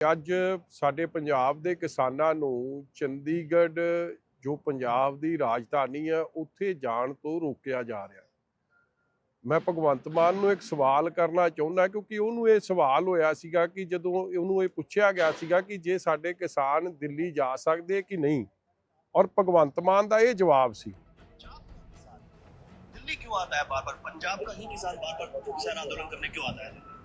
ਅੱਜ ਸਾਡੇ ਪੰਜਾਬ ਦੇ ਕਿਸਾਨਾਂ ਨੂੰ ਚੰਡੀਗੜ੍ਹ ਜੋ ਪੰਜਾਬ ਦੀ ਰਾਜਧਾਨੀ ਹੈ ਉੱਥੇ ਜਾਣ ਤੋਂ ਰੋਕਿਆ ਜਾ ਰਿਹਾ ਮੈਂ ਭਗਵੰਤ ਮਾਨ ਨੂੰ ਇੱਕ ਸਵਾਲ ਕਰਨਾ ਚਾਹੁੰਦਾ ਕਿਉਂਕਿ ਉਹਨੂੰ ਇਹ ਸਵਾਲ ਹੋਇਆ ਸੀਗਾ ਕਿ ਜਦੋਂ ਉਹਨੂੰ ਇਹ ਪੁੱਛਿਆ ਗਿਆ ਸੀਗਾ ਕਿ ਜੇ ਸਾਡੇ ਕਿਸਾਨ ਦਿੱਲੀ ਜਾ ਸਕਦੇ ਕਿ ਨਹੀਂ ਔਰ ਭਗਵੰਤ ਮਾਨ ਦਾ ਇਹ ਜਵਾਬ ਸੀ दिल्ली क्यों आता है बार बार पंजाब का ही किसान बार बार किसान आंदोलन करने क्यों आता है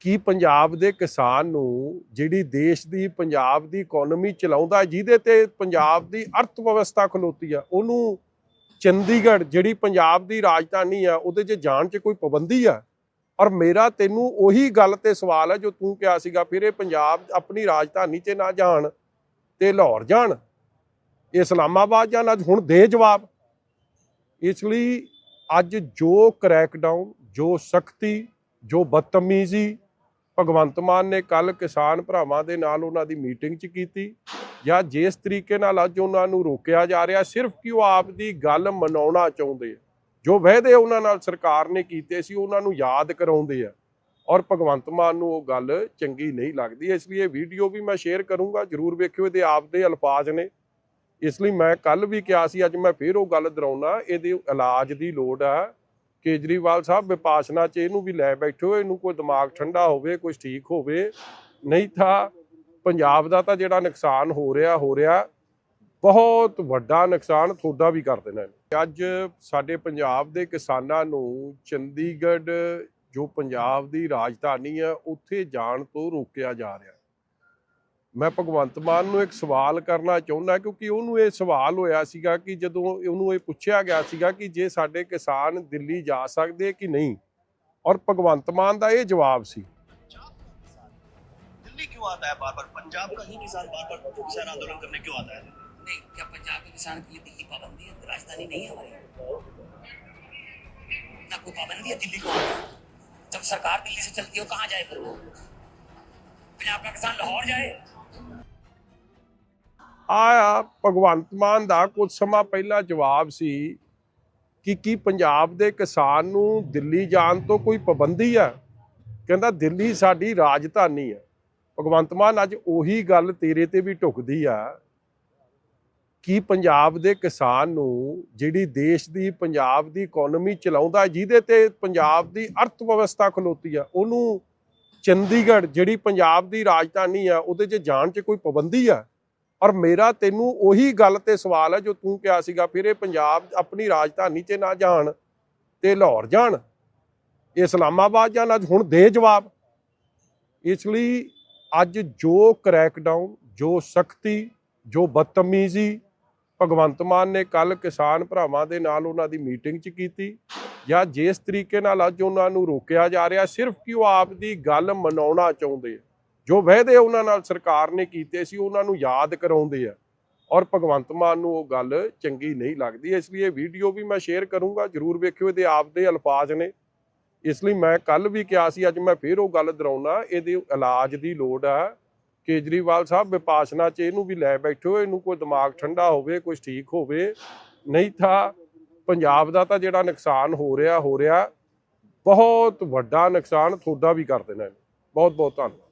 ਕੀ ਪੰਜਾਬ ਦੇ ਕਿਸਾਨ ਨੂੰ ਜਿਹੜੀ ਦੇਸ਼ ਦੀ ਪੰਜਾਬ ਦੀ ਇਕਨੋਮੀ ਚਲਾਉਂਦਾ, ਜਿਹਦੇ ਤੇ ਪੰਜਾਬ ਦੀ ਅਰਥ ਵਿਵਸਥਾ ਖਲੋਤੀ ਆ, ਉਹਨੂੰ ਚੰਡੀਗੜ੍ਹ ਜਿਹੜੀ ਪੰਜਾਬ ਦੀ ਰਾਜਧਾਨੀ ਆ, ਉਹਦੇ 'ਚ ਜਾਣ 'ਚ ਕੋਈ ਪਾਬੰਦੀ ਆ? ਔਰ ਮੇਰਾ ਤੈਨੂੰ ਉਹੀ ਗੱਲ ਤੇ ਸਵਾਲ ਹੈ ਜੋ ਤੂੰ ਕਿਹਾ ਸੀਗਾ, ਫਿਰ ਇਹ ਪੰਜਾਬ ਆਪਣੀ ਰਾਜਧਾਨੀ 'ਚ ਨਾ ਜਾਣ ਤੇ ਲਾਹੌਰ ਜਾਣ, ਇਹ ਇਸਲਾਮਾਬਾਦ ਜਾਣ, ਅੱਜ ਹੁਣ ਦੇ ਜਵਾਬ। ਇਸ ਲਈ ਅੱਜ ਜੋ ਕ੍ਰੈਕਡਾਊਨ, ਜੋ ਸਖਤੀ, ਜੋ ਬਦਤਮੀਜ਼ੀ ਭਗਵੰਤ ਮਾਨ ਨੇ ਕੱਲ ਕਿਸਾਨ ਭਰਾਵਾਂ ਦੇ ਨਾਲ ਉਹਨਾਂ ਦੀ ਮੀਟਿੰਗ 'ਚ ਕੀਤੀ, ਜਾਂ ਜਿਸ ਤਰੀਕੇ ਨਾਲ ਅੱਜ ਉਹਨਾਂ ਨੂੰ ਰੋਕਿਆ ਜਾ ਰਿਹਾ, ਸਿਰਫ ਕਿ ਉਹ ਆਪ ਦੀ ਗੱਲ ਮਨਾਉਣਾ ਚਾਹੁੰਦੇ ਆ। ਜੋ ਵਾਅਦੇ ਉਹਨਾਂ ਨਾਲ ਸਰਕਾਰ ਨੇ ਕੀਤੇ ਸੀ, ਉਹਨਾਂ ਨੂੰ ਯਾਦ ਕਰਾਉਂਦੇ ਆ। ਔਰ ਭਗਵੰਤ ਮਾਨ ਨੂੰ ਉਹ ਗੱਲ ਚੰਗੀ ਨਹੀਂ ਲੱਗਦੀ, ਇਸ ਲਈ ਇਹ ਵੀਡੀਓ ਵੀ ਮੈਂ ਸ਼ੇਅਰ ਕਰੂੰਗਾ, ਜਰੂਰ ਵੇਖਿਓ, ਇਹਦੇ ਆਪਦੇ ਅਲਫਾਜ਼ ਨੇ। ਇਸ ਲਈ ਮੈਂ ਕੱਲ ਵੀ ਕਿਹਾ ਸੀ, ਅੱਜ ਮੈਂ ਫੇਰ ਉਹ ਗੱਲ ਦੁਹਰਾਉਣਾ ਇਹਦੇ ਇਲਾਜ ਦੀ ਲੋੜ ਆ। ਕੇਜਰੀਵਾਲ ਸਾਹਿਬ, ਵਿਪਾਸ਼ਨਾ ਚ ਇਹਨੂੰ ਵੀ ਲੈ ਬੈਠੋ ਇਹਨੂੰ ਕੋਈ ਦਿਮਾਗ ਠੰਡਾ ਹੋਵੇ ਕੁਝ ਠੀਕ ਹੋਵੇ, ਨਹੀਂ ਤਾਂ ਪੰਜਾਬ ਦਾ ਤਾਂ ਜਿਹੜਾ ਨੁਕਸਾਨ ਹੋ ਰਿਹਾ ਹੋ ਰਿਹਾ, ਬਹੁਤ ਵੱਡਾ ਨੁਕਸਾਨ ਤੁਹਾਡਾ ਵੀ ਕਰ ਦੇਣਾ ਅੱਜ ਸਾਡੇ ਪੰਜਾਬ ਦੇ ਕਿਸਾਨਾਂ ਨੂੰ ਚੰਡੀਗੜ੍ਹ, ਜੋ ਪੰਜਾਬ ਦੀ ਰਾਜਧਾਨੀ ਹੈ ਉੱਥੇ ਜਾਣ ਤੋਂ ਰੋਕਿਆ ਜਾ ਰਿਹਾ। ਮੈਂ ਭਗਵੰਤ ਮਾਨ ਨੂੰ ਇੱਕ ਸਵਾਲ ਕਰਨਾ ਚਾਹੁੰਦਾ ਕਿਉਂਕਿ ਉਹਨੂੰ ਇਹ ਸਵਾਲ ਹੋਇਆ ਸੀਗਾ ਕਿ ਜਦੋਂ ਉਹਨੂੰ ਇਹ ਪੁੱਛਿਆ ਗਿਆ ਸੀਗਾ ਕਿ ਜੇ ਸਾਡੇ ਕਿਸਾਨ ਦਿੱਲੀ ਜਾ ਸਕਦੇ ਕਿ ਨਹੀਂ ਔਰ ਭਗਵੰਤ ਮਾਨ ਦਾ ਇਹ ਜਵਾਬ ਸੀ दिल्ली क्यों आता है बार बार पंजाब का ही किसान बार बार किसान आंदोलन करने क्यों आता है नहीं क्या पंजाब के किसान के लिए दिल्ली पाबंदी है राजधानी नहीं है हमारी ना कोई पाबंदी है दिल्ली को आने की। जब सरकार दिल्ली से चलती है वो कहाँ जाए फिर वो पंजाब का किसान लाहौर जाए ਆ ਭਗਵੰਤ ਮਾਨ ਦਾ ਕੁਝ ਸਮਾਂ ਪਹਿਲਾਂ ਜਵਾਬ ਸੀ ਕਿ ਕੀ ਪੰਜਾਬ ਦੇ ਕਿਸਾਨ ਨੂੰ ਦਿੱਲੀ ਜਾਣ ਤੋਂ ਕੋਈ ਪਾਬੰਦੀ ਆ? ਕਹਿੰਦਾ, ਦਿੱਲੀ ਸਾਡੀ ਰਾਜਧਾਨੀ ਹੈ ਭਗਵੰਤ ਮਾਨ ਅੱਜ ਉਹੀ ਗੱਲ ਤੇਰੇ ਤੇ ਵੀ ਢੁਕਦੀ ਆ ਕਿ ਪੰਜਾਬ ਦੇ ਕਿਸਾਨ ਨੂੰ ਜਿਹੜੀ ਦੇਸ਼ ਦੀ ਪੰਜਾਬ ਦੀ ਇਕਨੋਮੀ ਚਲਾਉਂਦਾ, ਜਿਹਦੇ ਤੇ ਪੰਜਾਬ ਦੀ ਅਰਥ ਵਿਵਸਥਾ ਖਲੋਤੀ ਆ, ਉਹਨੂੰ ਚੰਡੀਗੜ੍ਹ ਜਿਹੜੀ ਪੰਜਾਬ ਦੀ ਰਾਜਧਾਨੀ ਆ, ਉਹਦੇ 'ਚ ਜਾਣ 'ਚ ਕੋਈ ਪਾਬੰਦੀ ਆ? ਔਰ ਮੇਰਾ ਤੈਨੂੰ ਉਹੀ ਗੱਲ ਤੇ ਸਵਾਲ ਹੈ ਜੋ ਤੂੰ ਕਿਹਾ ਸੀਗਾ ਫਿਰ ਇਹ ਪੰਜਾਬ ਆਪਣੀ ਰਾਜਧਾਨੀ 'ਚ ਨਾ ਜਾਣ ਤੇ ਲਾਹੌਰ ਜਾਣ। ਇਸਲਾਮਾਬਾਦ ਜਾਣ, ਅੱਜ ਹੁਣ ਦੇ ਜਵਾਬ। ਇਸ ਲਈ ਅੱਜ ਜੋ ਕ੍ਰੈਕਡਾਊਨ ਜੋ ਸਖਤੀ, ਜੋ ਬਦਤਮੀਜ਼ੀ, ਭਗਵੰਤ ਮਾਨ ਨੇ ਕੱਲ ਕਿਸਾਨ ਭਰਾਵਾਂ ਦੇ ਨਾਲ ਉਹਨਾਂ ਦੀ ਮੀਟਿੰਗ 'ਚ ਕੀਤੀ, ਜਾਂ ਜਿਸ ਤਰੀਕੇ ਨਾਲ ਅੱਜ ਉਹਨਾਂ ਨੂੰ ਰੋਕਿਆ ਜਾ ਰਿਹਾ, ਸਿਰਫ ਕਿ ਉਹ ਆਪ ਦੀ ਗੱਲ ਮਨਾਉਣਾ ਚਾਹੁੰਦੇ ਆ। ਜੋ ਵਾਅਦੇ ਉਹਨਾਂ ਨਾਲ ਸਰਕਾਰ ਨੇ ਕੀਤੇ ਸੀ, ਉਹਨਾਂ ਨੂੰ ਯਾਦ ਕਰਾਉਂਦੇ ਆ। ਔਰ ਭਗਵੰਤ ਮਾਨ ਨੂੰ ਉਹ ਗੱਲ ਚੰਗੀ ਨਹੀਂ ਲੱਗਦੀ, ਇਸ ਲਈ ਇਹ ਵੀਡੀਓ ਵੀ ਮੈਂ ਸ਼ੇਅਰ ਕਰੂੰਗਾ, ਜਰੂਰ ਵੇਖਿਓ, ਇਹਦੇ ਆਪਦੇ ਅਲਫਾਜ਼ ਨੇ। ਇਸ ਲਈ ਮੈਂ ਕੱਲ ਵੀ ਕਿਹਾ ਸੀ, ਅੱਜ ਮੈਂ ਫੇਰ ਉਹ ਗੱਲ ਦੁਹਰਾਉਣਾ ਇਹਦੇ ਇਲਾਜ ਦੀ ਲੋੜ ਆ। ਕੇਜਰੀਵਾਲ ਸਾਹਿਬ, ਵਿਪਾਸ਼ਨਾ ਚ ਇਹਨੂੰ ਵੀ ਲੈ ਬੈਠੋ, ਇਹਨੂੰ ਕੋਈ ਦਿਮਾਗ ਠੰਡਾ ਹੋਵੇ ਕੁਝ ਠੀਕ ਹੋਵੇ। ਨਹੀਂ ਤਾਂ ਪੰਜਾਬ ਦਾ ਤਾਂ ਜਿਹੜਾ ਨੁਕਸਾਨ ਹੋ ਰਿਹਾ ਹੋ ਰਿਹਾ, ਬਹੁਤ ਵੱਡਾ ਨੁਕਸਾਨ ਤੁਹਾਡਾ ਵੀ ਕਰ ਦੇਣਾ। ਬਹੁਤ ਬਹੁਤ ਧੰਨਵਾਦ।